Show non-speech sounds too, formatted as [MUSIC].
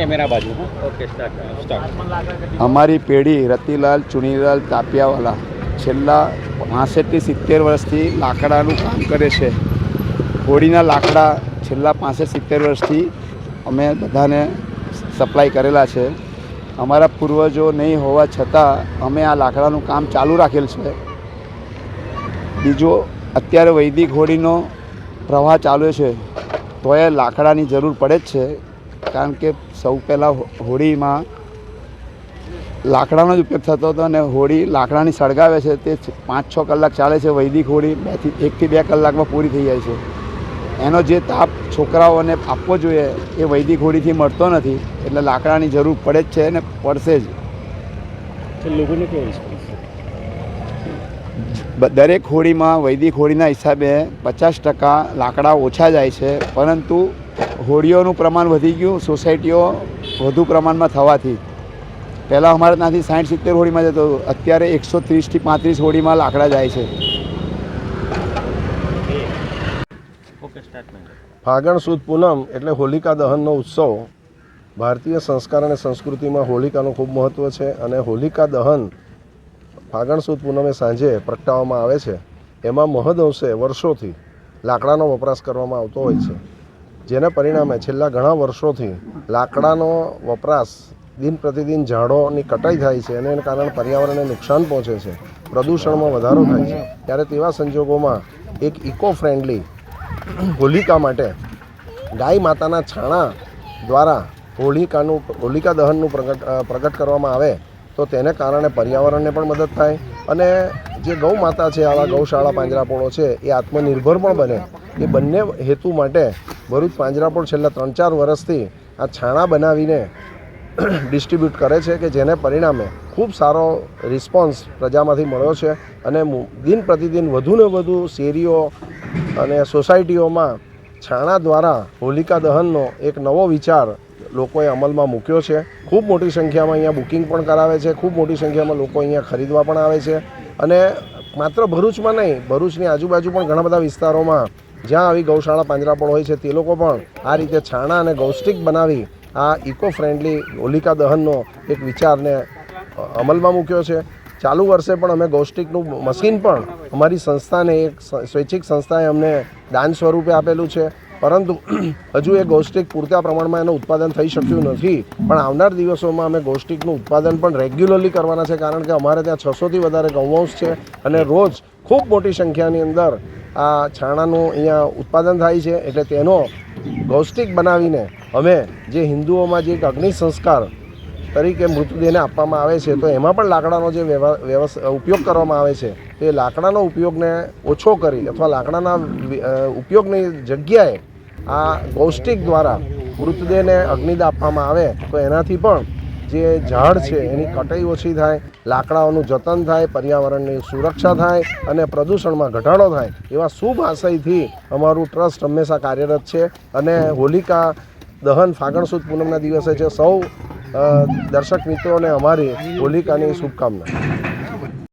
Camera બાજુ. Okay start start અમારી પેઢી રતિલાલ ચુનીલાલ તાપિયાવાલા છેલ્લા પાસઠથી સિત્તેર વર્ષથી લાકડાનું કામ કરે છે. હોળીના લાકડા છેલ્લા પાસઠ સિત્તેર વર્ષથી અમે બધાને સપ્લાય કરેલા છે. અમારા પૂર્વજો નહીં હોવા છતાં અમે આ લાકડાનું કામ ચાલુ રાખેલ છે. બીજો અત્યારે વૈદિક હોળીનો પ્રવાહ ચાલુ છે. તો એ લાકડાની જરૂર પડે જ છે. કારણ કે સૌ પહેલાં હોળીમાં લાકડાનો જ ઉપયોગ થતો હતો અને હોળી લાકડાની સળગાવે છે તે પાંચ છ કલાક ચાલે છે વૈદિક હોળી બેથી એકથી બે કલાકમાં પૂરી થઈ જાય છે. એનો જે તાપ છોકરાઓને આપવો જોઈએ એ વૈદિક હોળીથી મળતો નથી એટલે લાકડાની જરૂર પડે જ છે અને પડશે જ. લોકોને કેવો દરેક હોળીમાં વૈદિક હોળીના હિસાબે પચાસ ટકા લાકડા ઓછા જાય છે પરંતુ હોળીઓનું પ્રમાણ વધી ગયું સોસાયટીઓ વધુ પ્રમાણમાં થવાથી. પહેલાં અમારે ત્યાંથી સાઠ સિત્તેર હોળીમાં જતો અત્યારે એકસો ત્રીસથી પાંત્રીસ હોળીમાં લાકડા જાય છે. ઓકે ફાગણ સુદ પૂનમ એટલે હોલિકા દહનનો ઉત્સવ. ભારતીય સંસ્કાર અને સંસ્કૃતિમાં હોલિકાનું ખૂબ મહત્ત્વ છે અને હોલિકા દહન ફાગણ સુદ પૂનમે સાંજે પ્રગટાવવામાં આવે છે. એમાં મહદઅંશે વર્ષોથી લાકડાનો વપરાશ કરવામાં આવતો હોય છે. જેને પરિણામે છેલ્લા ઘણા વર્ષોથી લાકડાનો વપરાશ દિન પ્રતિદિન ઝાડોની કટાઈ થાય છે અને એને કારણે પર્યાવરણને નુકસાન પહોંચે છે. પ્રદૂષણમાં વધારો થાય છે. ત્યારે તેવા સંજોગોમાં એક ઇકો ફ્રેન્ડલી હોલિકા માટે ગાય માતાના છાણા દ્વારા હોલિકાનું, હોલિકા દહનનું પ્રગટ પ્રગટ કરવામાં આવે. તો તેને કારણે પર્યાવરણને પણ મદદ થાય અને જે ગૌ માતા છે, આવા ગૌશાળા પાંજરાપોળો છે, એ આત્મનિર્ભર પણ બને. એ બંને હેતુ માટે ભરૂચ પાંજરાપોળ છેલ્લા ત્રણ ચાર વર્ષથી આ છાણા બનાવીને [CLEARS THROAT] ડિસ્ટ્રીબ્યુટ કરે છે કે જેને પરિણામે ખૂબ સારો રિસ્પોન્સ પ્રજામાંથી મળ્યો છે અને દિન પ્રતિદિન વધુને વધુ શેરીઓ અને સોસાયટીઓમાં છાણા દ્વારા હોલિકા દહનનો એક નવો વિચાર લોકોએ અમલમાં મૂક્યો છે. ખૂબ મોટી સંખ્યામાં અહીંયા બુકિંગ પણ કરાવે છે. ખૂબ મોટી સંખ્યામાં લોકો અહીંયા ખરીદવા પણ આવે છે. અને માત્ર ભરૂચમાં નહીં, ભરૂચની આજુબાજુ પણ ઘણા બધા વિસ્તારોમાં જ્યાં આવી ગૌશાળા પાંજરાપોળ હોય છે, તે લોકો પણ આ રીતે છાણા અને ગૌસ્ટિક બનાવી આ ઇકો ફ્રેન્ડલી હોલિકા દહનનો એક વિચારને અમલમાં મૂક્યો છે. ચાલુ વર્ષે પણ અમે ગૌષ્ટિકનું મશીન પણ અમારી સંસ્થાને એક સ્વૈચ્છિક સંસ્થાએ અમને દાન સ્વરૂપે આપેલું છે. પરંતુ હજુ એ ગૌષ્ટિક પૂરતા પ્રમાણમાં એનું ઉત્પાદન થઈ શક્યું નથી. પણ આવનાર દિવસોમાં અમે ગૌષ્ટિકનું ઉત્પાદન પણ રેગ્યુલરલી કરવાના છે, કારણ કે અમારે ત્યાં છસોથી વધારે ગૌવંશ છે અને રોજ ખૂબ મોટી સંખ્યાની અંદર આ છાણાનું અહીંયા ઉત્પાદન થાય છે. એટલે તેનો ગૌષ્ટિક બનાવીને અમે જે હિન્દુઓમાં જે એક અગ્નિ સંસ્કાર તરીકે મૃતદેહને આપવામાં આવે છે, તો એમાં પણ લાકડાનો જે વ્યવ- વ્યવસ, ઉપયોગ કરવામાં આવે છે, તે લાકડાનો ઉપયોગને ઓછો કરી અથવા લાકડાના ઉપયોગની જગ્યાએ આ ગૌષ્ટિક દ્વારા મૃતદેહને અગ્નિદા આપવામાં આવે તો એનાથી પણ જે ઝાડ છે એની કટાઈ ઓછી થાય, લાકડાઓનું જતન થાય, પર્યાવરણની સુરક્ષા થાય અને પ્રદૂષણમાં ઘટાડો થાય એવા શુભ આશયથી અમારું ટ્રસ્ટ હંમેશા કાર્યરત છે અને હોલિકા દહન ફાગણ સુદ પૂનમના દિવસે છે. સૌ દર્શક મિત્રોને અમારી હોલિકાની શુભકામના.